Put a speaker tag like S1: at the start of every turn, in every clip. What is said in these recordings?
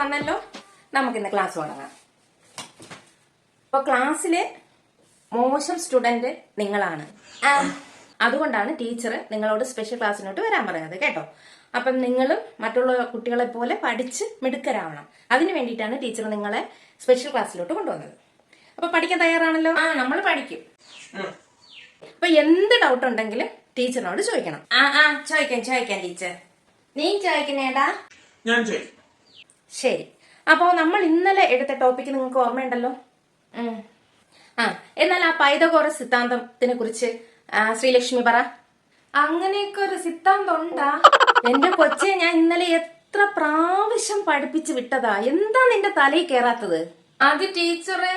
S1: വന്നല്ലോ നമുക്കിന്ന് ക്ലാസ് തുടങ്ങാം. അപ്പൊ ക്ലാസ്സിലെ മോശം സ്റ്റുഡന്റ് നിങ്ങളാണ്. അതുകൊണ്ടാണ് ടീച്ചർ നിങ്ങളോട് സ്പെഷ്യൽ ക്ലാസ്സിനോട്ട് വരാൻ പറയുന്നത് കേട്ടോ. അപ്പം നിങ്ങളും മറ്റുള്ള കുട്ടികളെ പോലെ പഠിച്ച് മിടുക്കരാവണം. അതിന് വേണ്ടിയിട്ടാണ് ടീച്ചർ നിങ്ങളെ സ്പെഷ്യൽ ക്ലാസ്സിലോട്ട് കൊണ്ടുവന്നത്. അപ്പൊ പഠിക്കാൻ തയ്യാറാണല്ലോ? ആ നമ്മൾ പഠിക്കും. അപ്പൊ എന്ത് ഡൗട്ട് ഉണ്ടെങ്കിലും ടീച്ചറിനോട് ചോദിക്കണം. ആ ആ ചോദിക്കാം ചോദിക്കാം ടീച്ചർ നീ ചോദിക്കണേടാ
S2: ഞാൻ ചെയ്യും
S1: ശരി. അപ്പോൾ നമ്മൾ ഇന്നലെ എടുത്ത ടോപ്പിക്ക് നിങ്ങൾക്ക് ഓർമ്മയുണ്ടല്ലോ? ആ എന്നാൽ ആ പൈതകോറ സിദ്ധാന്തത്തിനെ കുറിച്ച് ശ്രീലക്ഷ്മി പറ. അങ്ങനെയൊക്കെ ഒരു സിദ്ധാന്തം ഉണ്ടാ? എന്റെ കൊച്ചെ ഞാൻ ഇന്നലെ എത്ര പ്രാവശ്യം പഠിപ്പിച്ചു വിട്ടതാ. എന്താ നിന്റെ തലയിൽ കേറാത്തത്? അത് ടീച്ചറെ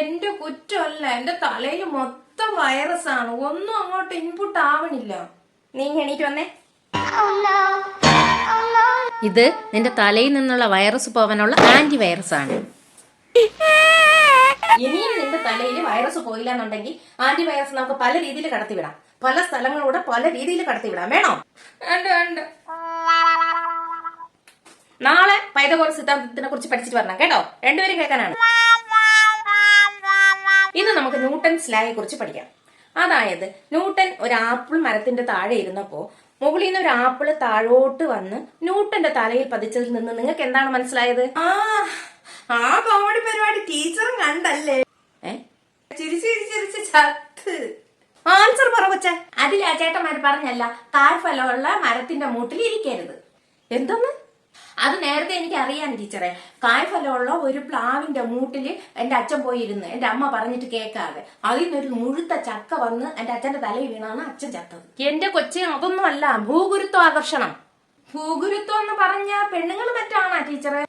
S1: എന്റെ കുറ്റമല്ല. എന്റെ തലയിൽ മൊത്തം വൈറസ് ആണ്. ഒന്നും അങ്ങോട്ട് ഇൻപുട്ട് ആവണില്ല. നീ എണീറ്റ് വന്നേ. ഇത് നിന്റെ തലയിൽ നിന്നുള്ള വൈറസ് പോവാനുള്ള ആന്റി വൈറസ് ആണ് ഇനിയും നിന്റെ തലയിൽ വൈറസ് പോയില്ല എന്നുണ്ടെങ്കിൽ ആന്റി വൈറസ് നമുക്ക് പല രീതിയിൽ കടത്തിവിടാം. പല സ്ഥലങ്ങളിലൂടെ പല രീതിയിൽ കടത്തിവിടാം. വേണോ? നാളെ പൈതകോൾ സിദ്ധാന്തത്തിനെ കുറിച്ച് പഠിച്ചിട്ട് വരണം കേട്ടോ? രണ്ടുപേരും കേൾക്കാനാണ്. ഇന്ന് നമുക്ക് ന്യൂട്ടൺ സ്ലായെ കുറിച്ച് പഠിക്കാം. അതായത് ന്യൂട്ടൺ ഒരു ആപ്പിൾ മരത്തിന്റെ താഴെ ഇരുന്നപ്പോ മുകളിൽ നിന്ന് ഒരു ആപ്പിൾ താഴോട്ട് വന്ന് ന്യൂട്ടന്റെ തലയിൽ പതിച്ചതിൽ നിന്ന് നിങ്ങൾക്ക് എന്താണ് മനസ്സിലായത്? ആ ആ കോമഡി പരിപാടി ടീച്ചറും കണ്ടല്ലേ. ചത്ത്. ആൻസർ പറ കൊച്ചേ. അതിൽ ആ ചേട്ടന്മാര് പറഞ്ഞല്ല താഴ്ഫലമുള്ള മരത്തിന്റെ മൂട്ടിൽ ഇരിക്കരുത്. എന്തെന്ന്? അത് നേരത്തെ എനിക്ക് അറിയാം ടീച്ചറെ. കായ്ഫലമുള്ള ഒരു പ്ലാവിന്റെ മൂട്ടിൽ എന്റെ അച്ഛൻ പോയിരുന്നു. എന്റെ അമ്മ പറഞ്ഞിട്ട് കേൾക്കാതെ. അതിൽ നിന്നൊരു മുഴുത്ത ചക്ക വന്ന് എന്റെ അച്ഛന്റെ തലയിൽ വീണാണ് അച്ഛൻ ചത്തത്. എന്റെ കൊച്ചെ അതൊന്നും അല്ല ഭൂഗുരുത്വ ആകർഷണം. ഭൂഗുരുത്വം എന്ന് പറഞ്ഞ പെണ്ണുങ്ങൾ മറ്റാണോ ടീച്ചറെ?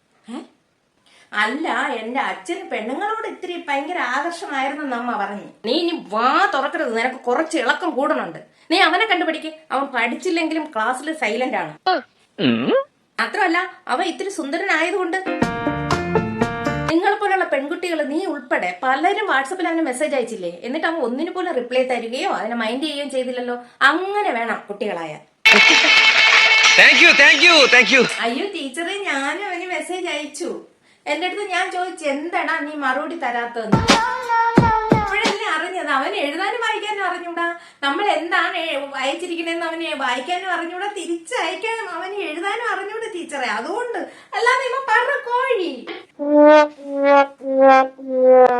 S1: അല്ല എന്റെ അച്ഛന് പെണ്ണുങ്ങളോട് ഇത്തിരി ഭയങ്കര ആകർഷണമായിരുന്നെന്ന് അമ്മ പറഞ്ഞു. നീ ഇനി വാ തുറക്കരുത്. നിനക്ക് കുറച്ച് ഇളക്കം കൂടണുണ്ട് നീ അവനെ കണ്ടുപിടിക്ക്. അവൻ പഠിച്ചില്ലെങ്കിലും ക്ലാസ്സിൽ സൈലന്റ് ആണ്. മാത്രമല്ല അവൻ ഇത്തിരി സുന്ദരനായതുകൊണ്ട്. നിങ്ങളെ പോലുള്ള പെൺകുട്ടികൾ നീ ഉൾപ്പെടെ പലരും വാട്സപ്പിൽ അവന് മെസ്സേജ് അയച്ചില്ലേ? എന്നിട്ട് അവൻ ഒന്നിനു പോലും റിപ്ലൈ തരികയോ അതിനെ മൈൻഡ് ചെയ്യുകയോ ചെയ്തില്ലല്ലോ? അങ്ങനെ വേണം കുട്ടികളായ. അയ്യോ ടീച്ചറെ ഞാനും അവന് മെസ്സേജ് അയച്ചു. എന്റെ അടുത്ത് ഞാൻ ചോദിച്ചു എന്താണ് നീ മറുപടി തരാത്തതെന്ന്? അപ്പോഴല്ലേ അറിഞ്ഞത്. അവന് എഴുതാനും നമ്മൾ എന്താണ് എ- അവനെ വായിക്കാനും അറിഞ്ഞൂടെ തിരിച്ചയക്കാനും അവന് എഴുതാനും അറിഞ്ഞൂടെ ടീച്ചറെ. അതുകൊണ്ട് അല്ലാതെ ഇവ പറ കോഴി.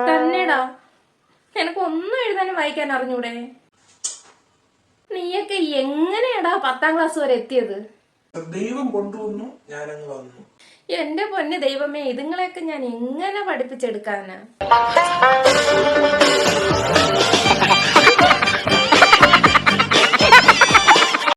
S1: തന്നെടാ. എനക്കൊന്നും ഒന്നും എഴുതാനും വായിക്കാൻ അറിഞ്ഞൂടെ? നീയൊക്കെ എങ്ങനെയാടാ പത്താം ക്ലാസ് വരെ എത്തിയത്?
S2: ദൈവം കൊണ്ടുവന്നു ഞാനങ്ങ് വന്നു.
S1: എന്റെ പൊന്നെ ദൈവമേ ഇതുങ്ങളെയൊക്കെ ഞാൻ എങ്ങനെ പഠിപ്പിച്ചെടുക്കാനാ?